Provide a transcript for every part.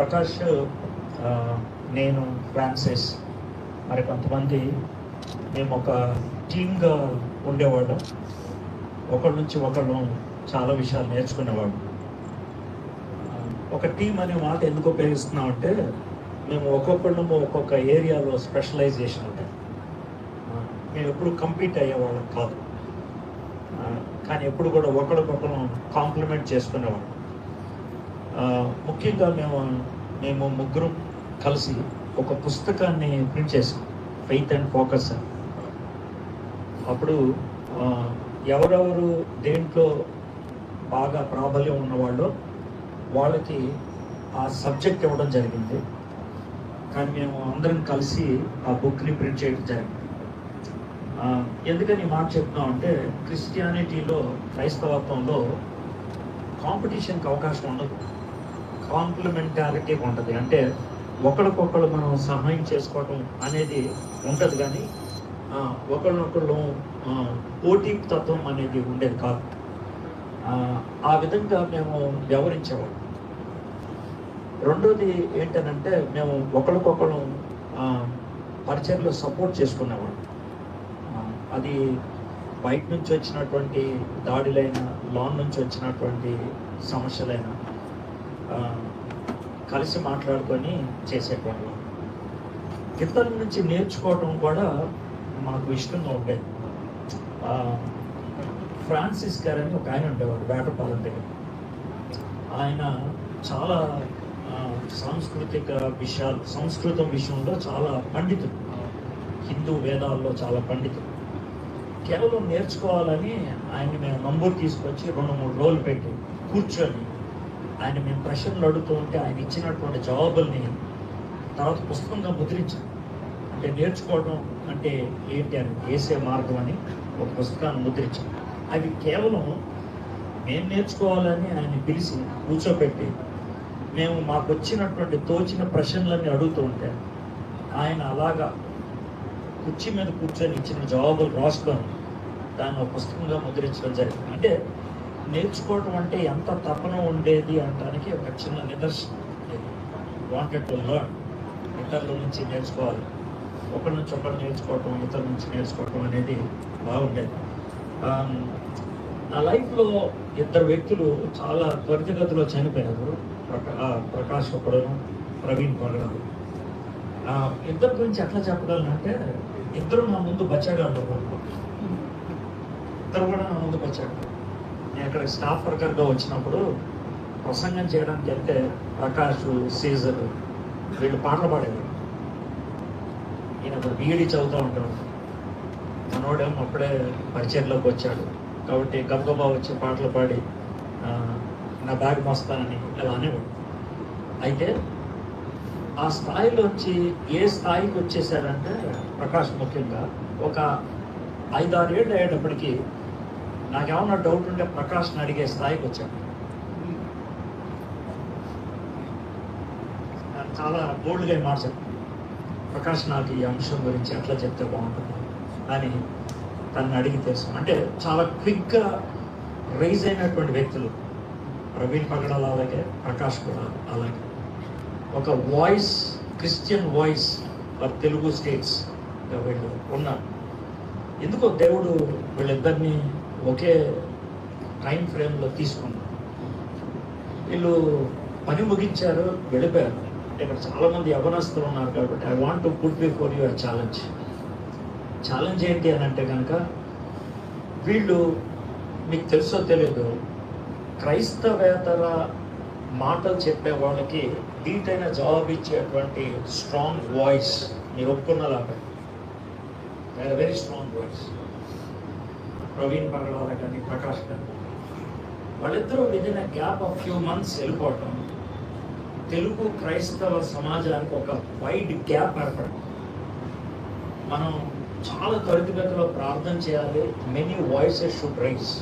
ప్రకాష్ నేను ఫ్రాన్సిస్. మరి కొంతమంది మేము ఒక టీమ్గా ఉండేవాళ్ళం. ఒకళ్ళ నుంచి ఒకళ్ళు చాలా విషయాలు నేర్చుకునేవాళ్ళం. ఒక టీం అనే మాట ఎందుకు ఉపయోగిస్తున్నాం అంటే మేము ఒక్కొక్కళ్ళము ఒక్కొక్క ఏరియాలో స్పెషలైజేషన్ ఉంటాయి మేము ఎప్పుడు కంపీట్ అయ్యేవాళ్ళం కాదు. కానీ ఎప్పుడు కూడా ఒకరికొకరు కాంప్లిమెంట్ చేసుకునేవాళ్ళం. ముఖ్యంగా మేము మేము ముగ్గురు కలిసి ఒక పుస్తకాన్ని ప్రింట్ చేసాం ఫెయిత్ అండ్ ఫోకస్ అప్పుడు ఎవరెవరు దేంట్లో బాగా ప్రాబల్యం ఉన్నవాళ్ళు వాళ్ళకి ఆ సబ్జెక్ట్ ఇవ్వడం జరిగింది. కానీ మేము అందరం కలిసి ఆ బుక్ని ప్రింట్ చేయడం జరిగింది. ఎందుకని మాట చెప్తున్నాం అంటే క్రిస్టియానిటీలో క్రైస్తవత్వంలో కాంపిటీషన్కి అవకాశం ఉండదు. కాంప్లిమెంటారిటీ ఉంటుంది. అంటే ఒకరికొకరు మనం సహాయం చేసుకోవటం అనేది ఉంటుంది కానీ ఆ, ఒకరినొకరు పోటీ తత్వం అనేది ఉండేది కాదు. ఆ, విధంగా మేము వ్యవహరించేవాళ్ళం. రెండోది ఏంటనంటే మేము ఒకరికొకరు పరిచయంలో సపోర్ట్ చేసుకునేవాళ్ళం. అది బయట నుంచి వచ్చినటువంటి దాడులైన లాన్ నుంచి వచ్చినటువంటి సమస్యలైనా కలిసి మాట్లాడుకొని చేసేటోళ్ళం ఇతరుల నుంచి నేర్చుకోవడం కూడా మాకు ఇష్టంగా ఉండేది. ఫ్రాన్సిస్ గారు అని ఒక ఆయన ఉండేవాడు వేటపాలెం దగ్గర. ఆయన చాలా సాంస్కృతిక విషయాలు సంస్కృతం విషయంలో చాలా పండితుడు. హిందూ వేదాల్లో చాలా పండితుడు. కేవలం నేర్చుకోవాలని ఆయన మేము నంబర్ తీసుకొచ్చి రెండు మూడు రోజులు పెట్టి కూర్చొని ఆయన మేము ప్రశ్నలు అడుగుతూ ఉంటే ఆయన ఇచ్చినటువంటి జవాబుల్ని తర్వాత పుస్తకంగా ముద్రించాం అంటే నేర్చుకోవడం అంటే ఏంటి అని వేసే మార్గం అని ఒక పుస్తకాన్ని ముద్రించాం అవి కేవలం మేము నేర్చుకోవాలని ఆయన పిలిచి కూర్చోబెట్టి మేము మాకు వచ్చినటువంటి తోచిన ప్రశ్నలన్నీ అడుగుతూ ఉంటే ఆయన అలాగా కుర్చీ మీద కూర్చొని ఇచ్చిన జవాబులు రాసుకొని దాన్ని ఒక పుస్తకంగా ముద్రించడం జరిగింది. అంటే నేర్చుకోవడం అంటే ఎంత తపన ఉండేది అనడానికి ఒక చిన్న నిదర్శనం. వాంటెడ్ టు లర్న్ ఇతరుల నుంచి నేర్చుకోవాలి. ఒకరి నుంచి ఒకరు నేర్చుకోవటం ఇతరుల నుంచి నేర్చుకోవటం అనేది బాగుండేది. నా లైఫ్లో ఇద్దరు వ్యక్తులు చాలా త్వరితగతిలో చనిపోయారు. ప్రకా ప్రకాష్ ఒకడను ప్రవీణ్ పగడాలు ఇద్దరి గురించి ఎట్లా చెప్పగలనంటే ఇద్దరు నా ముందు బచ్చాగాళ్ళు ఇద్దరు కూడా నా ముందు బచ్చాడు ఇక్కడ స్టాఫ్ వర్కర్గా వచ్చినప్పుడు ప్రసంగం చేయడానికి వెళ్తే ప్రకాష్ సీజర్ వీళ్ళు పాటలు పాడేవారు. ఈయన బీఈడి చదువుతూ ఉంటాడు. మనోడేమో అప్పుడే పరిచయంలోకి వచ్చాడు. కాబట్టి గబగబా వచ్చి పాటలు పాడి నా బ్యాగ్ మోస్తానని ఇలా అనేవాడు. అయితే ఆ స్థాయిలో వచ్చి ఏ స్థాయికి వచ్చేసారంటే ప్రకాష్ ముఖ్యంగా ఒక ఐదారు ఏళ్ళు అయ్యేటప్పటికి నాకేమన్నా డౌట్ ఉంటే ప్రకాష్ని అడిగే స్థాయికి వచ్చాను. నేను చాలా బోల్డ్గా మాట ప్రకాష్ నాకు ఈ అంశం గురించి ఎట్లా చెప్తే బాగుంటుంది అని తనని అడిగి తెలుసు. అంటే చాలా క్విక్గా రైజ్ అయినటువంటి వ్యక్తులు. ప్రవీణ్ పగడాల అలాగే ప్రకాష్ కూడా అలాగే. ఒక voice Christian voice for Telugu states వీళ్ళు ఉన్నారు. ఎందుకో దేవుడు వీళ్ళిద్దరిని ఒకే టైం ఫ్రేమ్లో తీసుకున్నారు వీళ్ళు పని ముగించారు వెళ్ళిపోయారు. అంటే ఇక్కడ చాలామంది యవనస్తులు ఉన్నారు కాబట్టి I want to put before your challenge challenge ఏంటి అని అంటే కనుక వీళ్ళు మీకు తెలుసో తెలియదు క్రైస్తవేతర మాటలు చెప్పే వాళ్ళకి దీటైన జవాబు ఇచ్చేటువంటి స్ట్రాంగ్ వాయిస్ మీరు ఒప్పుకున్నలాగా. Very strong voice Praveen Parvala కానీ ప్రకాష్ కానీ వాళ్ళిద్దరూ within gap of few months వెళ్ళిపోవటం తెలుగు క్రైస్తవ సమాజానికి ఒక వైడ్ గ్యాప్ ఏర్పడటం. మనం చాలా త్వరితగతిలో ప్రార్థన చేయాలి. Many voices should rise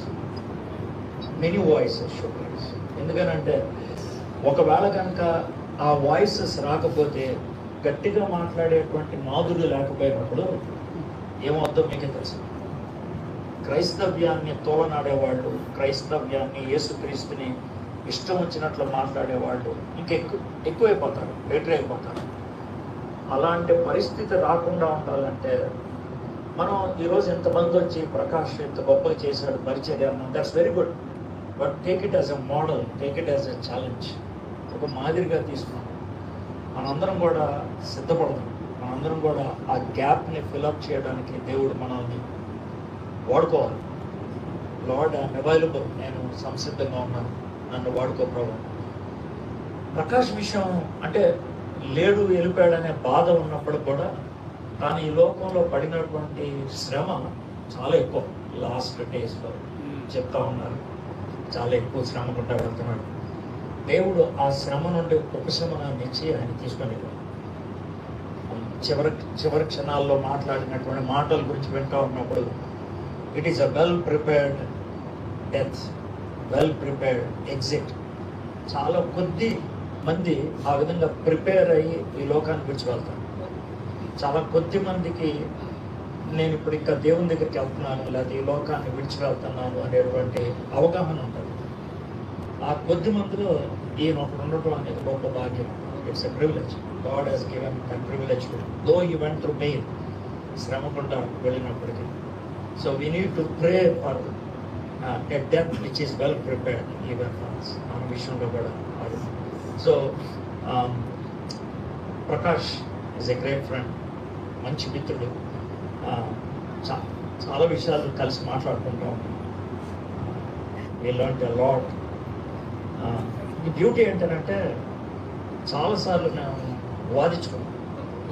many voices should rise ఎందుకనంటే ఒకవేళ కనుక ఆ వాయిసెస్ రాకపోతే గట్టిగా మాట్లాడేటువంటి మాధుర్యం లేకపోయినప్పుడు ఏమవుతుందో మీకే తెలుసు. క్రైస్తవ్యాన్ని తోలనాడేవాళ్ళు క్రైస్తవ్యాన్ని యేసుక్రీస్తుని ఇష్టం వచ్చినట్లు మాట్లాడే వాళ్ళు ఇంకెక్కువ ఎక్కువైపోతారు బెటర్ అయిపోతారు. అలాంటి పరిస్థితి రాకుండా ఉండాలంటే మనం ఈరోజు ఎంతమంది వచ్చి ప్రకాష్ ఎంత గొప్పగా చేశాడు పరిచర్య that's very good but take it as a model take it as a challenge ఒక మాదిరిగా తీసుకున్నాం మనందరం కూడా సిద్ధపడదాం. మనందరం కూడా ఆ గ్యాప్ని ఫిలప్ చేయడానికి దేవుడు మనల్ని వాడుకోవాలి. Lord available. నేను సంసిద్ధంగా ఉన్నాను. నన్ను వాడుకో ప్రభు. ప్రకాష్ విషయం అంటే లేడు వెళ్ళిపోయాడనే బాధ ఉన్నప్పుడు కూడా తాను ఈ లోకంలో పడినటువంటి శ్రమ చాలా ఎక్కువ. లాస్ట్ డేస్లో చెప్తా ఉన్నారు. చాలా ఎక్కువ శ్రమ గుండా వెళ్తున్నాడు. దేవుడు ఆ శ్రమ నుండి ఉపశమనాన్ని ఇచ్చి ఆయన తీసుకొని చివరి చివరి క్షణాల్లో మాట్లాడినటువంటి మాటల గురించి వింటా ఉన్నప్పుడు it is a well prepared death well prepared exit చాలా కొద్ది మంది ఆ విధంగా ప్రిపేర్ అయ్యి ఈ లోకాన్ని విడిచి వెళ్తారు చాలా కొద్ది మందికి నేను ఇప్పుడు ఇంకా దేవుని దగ్గరికి వెళ్తున్నాను లేదా ఈ లోకాన్ని విడిచి వెళ్తున్నాను అనేటువంటి అవగాహన ఉంటుంది. ఆ కొద్ది మందిలో ఈయన ఒకడు ఉండటం అనేది గొప్ప భాగ్యం. It's a privilege God he's given that privilege though he went through main వెళ్ళినప్పటికీ. So we need to pray for a death which is well prepared even for us మన విషయంలో కూడా అది so Prakash is a great friend మంచి మిత్రుడు. చా- చాలా విషయాలు కలిసి మాట్లాడుకుంటూ ఉంటాం. వీ లర్న్ ఎ లాట్ ఈ బ్యూటీ ఏంటంటే చాలాసార్లు మేము వాదించుకున్నాం.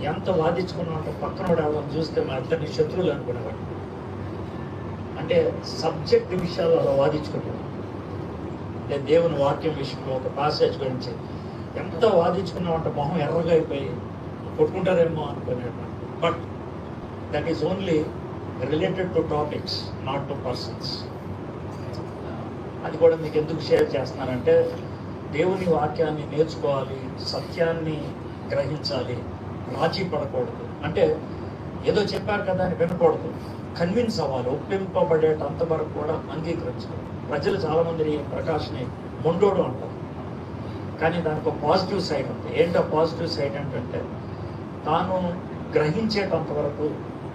ఎంత వాదించుకున్నాం అంటే పక్కన కూడా చూస్తే మా ఇద్దరిని శత్రువులు అనుకునేవాడు. అంటే సబ్జెక్ట్ విషయాలు అలా వాదించుకుంటాం దేవుని వాక్యం విషయంలో ఒక పాసేజ్ గురించి ఎంత వాదించుకున్నాం అంటే మొహం ఎర్రగా అయిపోయి కొట్టుకుంటారేమో అనుకునేవాడు but that is only related to topics not to persons అది కూడా మీకు ఎందుకు షేర్ చేస్తున్నానంటే దేవుని వాక్యాన్ని నేర్చుకోవాలి సత్యాన్ని గ్రహించాలి రాజీ పడకూడదు. అంటే ఏదో చెప్పారు కదా అని వినకూడదు. కన్విన్స్ అవ్వాలి ఒప్పింపబడేటంత వరకు కూడా అంగీకరించాలి. ప్రజలు చాలామంది ఈ ప్రకాష్ని మొండోడు అంటారు. కానీ దానికి ఒక పాజిటివ్ సైడ్ ఉంది. ఏంటో పాజిటివ్ సైడ్ ఏంటంటే తాను గ్రహించేటంత వరకు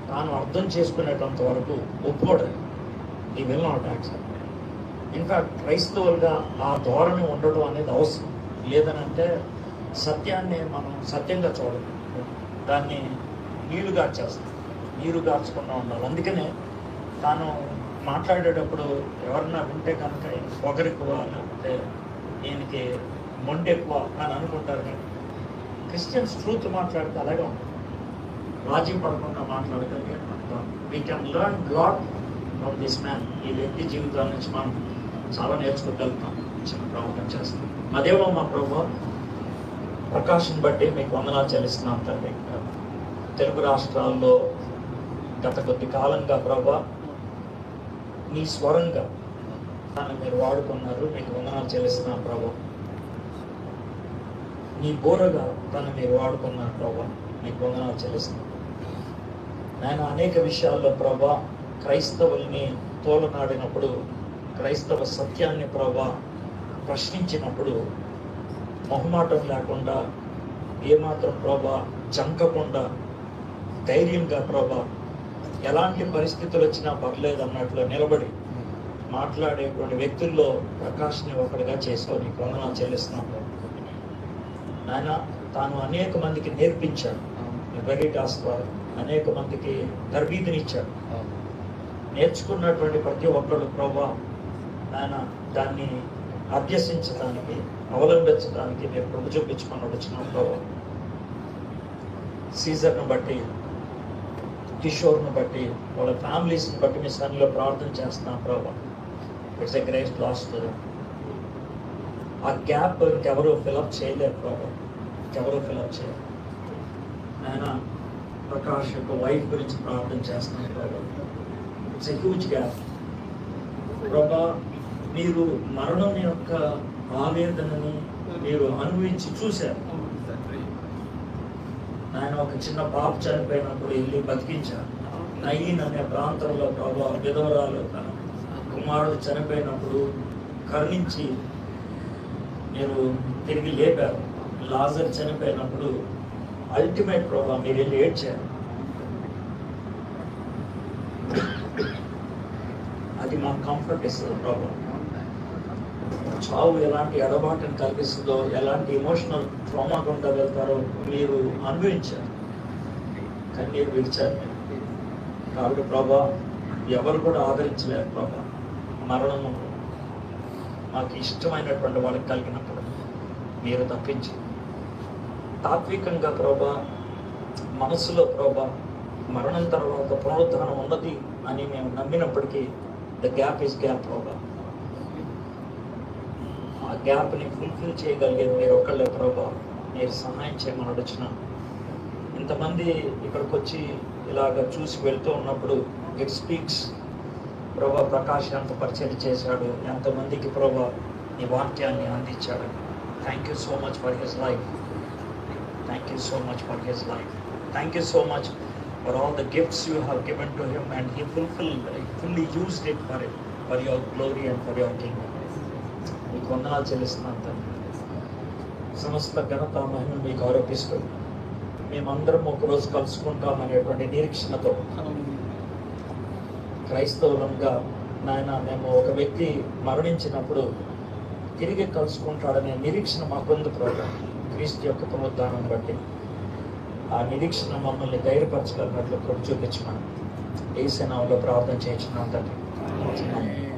తాను అర్థం చేసుకునేటంత వరకు ఒప్పుకోడదు ఈ విల్ నాట్ యాక్సెప్ట్ ఇన్ఫ్యాక్ట్ క్రైస్తవులుగా ఆ ధోరణి ఉండడం అనేది అవసరం. లేదనంటే సత్యాన్ని మనం సత్యంగా చూడదు దాన్ని నీళ్ళు గార్చేస్తాం. నీరు గార్చకుండా ఉండాలి. అందుకనే తాను మాట్లాడేటప్పుడు ఎవరన్నా వింటే కనుక పొగరు ఎక్కువ లేకపోతే ఈయనకి మొండి ఎక్కువ అని అనుకుంటారు కానీ క్రిస్టియన్స్ ట్రూత్ మాట్లాడితే అలాగే ఉంటుంది. రాజీ పడకుండా మాట్లాడగలిగే we can learn lot from this man ఈ వ్యక్తి జీవితాల నుంచి మనం చాలా నేర్చుకోగలుగుతాం. చిన్న ప్రవర్తన చేస్తాం. అదేమో మా ప్రభు ప్రకాశం బట్టి మీకు వందనాలు చెల్లిస్తున్నాం తండ్రి. తెలుగు రాష్ట్రాల్లో గత కొద్ది కాలంగా ప్రభా నీ స్వరంగా దాన్ని మీరు వాడుకున్నారు. మీకు వందనాలు చెల్లిస్తున్నాం ప్రభా. నీ బోరగా తను మీరు వాడుకున్నారు ప్రభా. మీకు వందనాలు చెల్లిస్తున్నాం నేను అనేక విషయాల్లో ప్రభా క్రైస్తవుల్ని తోలనాడినప్పుడు క్రైస్తవ సత్యాన్ని ప్రభా ప్రశ్నించినప్పుడు మొహమాటం లేకుండా ఏమాత్రం ప్రభా చంకకుండా ధైర్యంగా ప్రభా ఎలాంటి పరిస్థితులు వచ్చినా పర్లేదు అన్నట్లు నిలబడి మాట్లాడేటువంటి వ్యక్తుల్లో ప్రకాష్ని ఒకటిగా చేసావు నీకు వందనాలు చెల్లిస్తున్నాం. ప్రభా. నాయన తాను అనేక మందికి నేర్పించాడు. వెరిటాస్ ద్వారా అనేక మందికి తర్బీదునిచ్చాడు. నేర్చుకున్నటువంటి ప్రతి ఒక్కరు ప్రభా ఆయన దాన్ని అభ్యసించడానికి అవలంబించడానికి మీరు ప్రభు చూపించుకొని వచ్చిన ప్రభా. సీజర్ను బట్టి కిషోర్ను బట్టి వాళ్ళ ఫ్యామిలీస్ని బట్టి మీ సన్నిలో ప్రార్థన చేస్తున్నాం ప్రభా. It's a great loss to ఆ గ్యాప్ ఇంకెవరు ఫిలప్ చేయలేరు ప్రభా. ఇంకెవరు ఫిలప్ చేయలేరు ఆయన ప్రకాష్ యొక్క వైఫ్ గురించి ప్రార్థన చేస్తున్నాం ప్రభా. It's a huge gap. ప్రభా మీరు మరణం యొక్క ఆవేదనని మీరు అనుభవించి చూశారు. ఆయన ఒక చిన్న పాప చనిపోయినప్పుడు వెళ్ళి బతికించారు నయీన్ అనే ప్రాంతంలో ప్రభా విధవరాలు తన కుమారుడు చనిపోయినప్పుడు కరుణించి మీరు తిరిగి లేపారు లాజర్ చనిపోయినప్పుడు అల్టిమేట్ ప్రభావ మీరు వెళ్ళి ఏడ్చారు. అది మాకు కంఫర్ట్ ఇస్తుంది ప్రభావ చావు ఎలాంటి ఎడబాటుని కల్పిస్తుందో ఎలాంటి ఎమోషనల్ ట్రామా గుండా వెళ్తారో మీరు అనుభవించారు. కన్నీరు విడిచారు కాబట్టి ప్రభా ఎవరు కూడా ఆదరించలేరు ప్రభా. మరణము మాకు ఇష్టమైనటువంటి వాళ్ళకి కలిగినప్పుడు మీరు తప్పించి. తాత్వికంగా ప్రభా మనసులో ప్రభా మరణం తర్వాత పునరుద్ధరణ ఉన్నది అని మేము నమ్మినప్పటికీ ద గ్యాప్ ఇస్ గ్యాప్ ప్రభా. ఆ గ్యాప్ని ఫుల్ఫిల్ చేయగలిగేది మీరు ఒక్కళ్ళే ప్రభా. మీరు సహాయం చేయమని అడుగుతున్నాను ఇంతమంది ఇక్కడికి వచ్చి ఇలాగ చూసి వెళ్తూ ఉన్నప్పుడు ఇట్ స్పీక్స్ ప్రభా ప్రకాష్ ఎంత పరిచయం చేశాడు ఎంతమందికి ప్రభా నీ వాక్యాన్ని అందించాడు. Thank you so much for his life thank you so much for his life thank you so much for all the gifts you have given to him and he fulfil fully used it for for your glory and for your king మీకు వందనాలు చెల్లిస్తున్నాను తండ్రి. సమస్త ఘనత మహిమ మీకు ఆరోపిస్తూ మేమందరం ఒకరోజు కలుసుకుంటామనేటువంటి నిరీక్షణతో క్రైస్తవులంగా నాయన మేము ఒక వ్యక్తి మరణించినప్పుడు తిరిగి కలుసుకుంటాడనే నిరీక్షణ మాకుంది ప్రోగ్రాం క్రీస్తు యొక్క పునరుద్ధానం బట్టి ఆ నిరీక్షణ మమ్మల్ని ధైర్యపరచగలిగినట్లు కృప చూపించమని ఏసనాలో ప్రార్థన చేయించున్నాం తండ్రి.